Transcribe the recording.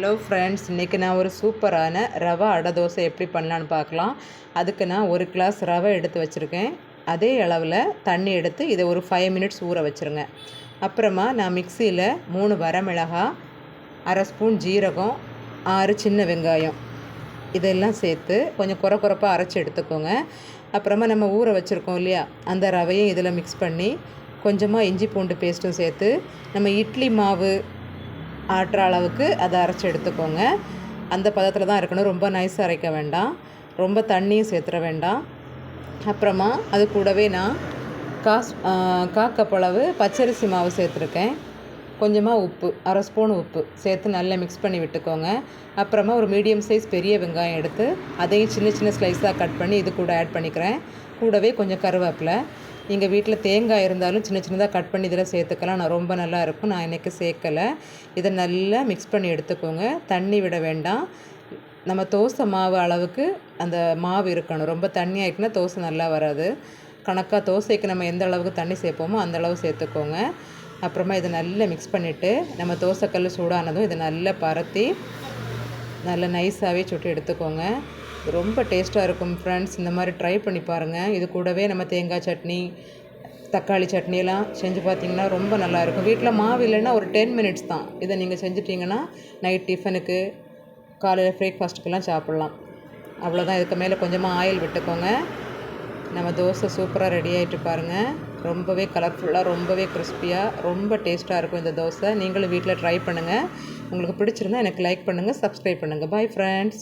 Hello friends இன்றைக்கி நான் ஒரு சூப்பரான ரவை அடை தோசை எப்படி பண்ணலான்னு பார்க்கலாம். அதுக்கு நான் ஒரு கிளாஸ் ரவை எடுத்து வச்சுருக்கேன். அதே அளவில் தண்ணி எடுத்து இதை ஒரு ஃபைவ் மினிட்ஸ் ஊற வச்சுருங்க. அப்புறமா நான் மிக்சியில் மூணு வரமிளகா அரை ஸ்பூன் ஜீரகம் ஆறு சின்ன வெங்காயம். இதெல்லாம் சேர்த்து கொஞ்சம் குறை குறைப்பாக அரைச்சி எடுத்துக்கோங்க. அப்புறமா நம்ம ஊற வச்சுருக்கோம் இல்லையா? அந்த ரவையும் இதில் மிக்ஸ் பண்ணி கொஞ்சமாக இஞ்சி பூண்டு பேஸ்ட்டும் சேர்த்து நம்ம இட்லி மாவு ஆட்டுற அளவுக்கு அதை அரைச்சி எடுத்துக்கோங்க. அந்த பதத்தில் தான் இருக்கணும். ரொம்ப நைஸாக அரைக்க வேண்டாம். ரொம்ப தண்ணியும் சேர்த்துற வேண்டாம். அப்புறமா அது கூடவே நான் காஸ் கா பச்சரிசி மாவு சேர்த்துருக்கேன். கொஞ்சமாக உப்பு அரை ஸ்பூன் உப்பு சேர்த்து நல்லா மிக்ஸ் பண்ணி விட்டுக்கோங்க. அப்புறமா ஒரு மீடியம் சைஸ் பெரிய வெங்காயம் எடுத்து அதையும் சின்ன சின்ன ஸ்லைஸாக கட் பண்ணி இது கூட ஆட் பண்ணிக்கிறேன். கூடவே கொஞ்சம் கருவேப்பிலை. நீங்கள் வீட்டில் தேங்காய் இருந்தாலும் சின்ன சின்னதாக கட் பண்ணி இதில் சேர்த்துக்கலாம். நான் ரொம்ப நல்லா இருக்கும். நான் இன்றைக்கி சேர்க்கலை. இதை நல்லா மிக்ஸ் பண்ணி எடுத்துக்கோங்க. தண்ணி விட வேண்டாம். நம்ம தோசை மாவு அளவுக்கு அந்த மாவு இருக்கணும். ரொம்ப தண்ணி ஆகிட்டுனா தோசை நல்லா வராது. கணக்காக தோசைக்கு நம்ம எந்த அளவுக்கு தண்ணி சேர்ப்போமோ அந்த அளவு சேர்த்துக்கோங்க. அப்புறமா இதை நல்லா மிக்ஸ் பண்ணிவிட்டு நம்ம தோசைக்கல் சூடானதும் இதை நல்லா பரத்தி நல்லா நைஸாகவே சுட்டு எடுத்துக்கோங்க. ரொம்ப டேஸ்ட்டாக இருக்கும் ஃப்ரெண்ட்ஸ் இந்த மாதிரி ட்ரை பண்ணி பாருங்கள் இது கூடவே நம்ம தேங்காய் சட்னி தக்காளி சட்னியெல்லாம் செஞ்சு பார்த்தீங்கன்னா ரொம்ப நல்லாயிருக்கும் வீட்டில் மாவு இல்லைன்னா ஒரு டென் மினிட்ஸ் தான். இதை நீங்கள் செஞ்சிட்டிங்கன்னா நைட் டிஃபனுக்கு காலையில் பிரேக்ஃபாஸ்ட்டுக்கெல்லாம் சாப்பிட்லாம். அவ்வளோதான் இதுக்கு மேலே கொஞ்சமாக ஆயில் விட்டுக்கோங்க. நம்ம தோசை சூப்பராக ரெடி ஆகிட்டு பாருங்கள் ரொம்பவே கலர்ஃபுல்லாக ரொம்பவே கிறிஸ்பியாக ரொம்ப டேஸ்ட்டாக இருக்கும் இந்த தோசை. நீங்களும் வீட்டில் ட்ரை பண்ணுங்கள் உங்களுக்கு பிடிச்சிருந்தா எனக்கு லைக் பண்ணுங்கள் சப்ஸ்கிரைப் பண்ணுங்கள் பாய் ஃப்ரெண்ட்ஸ்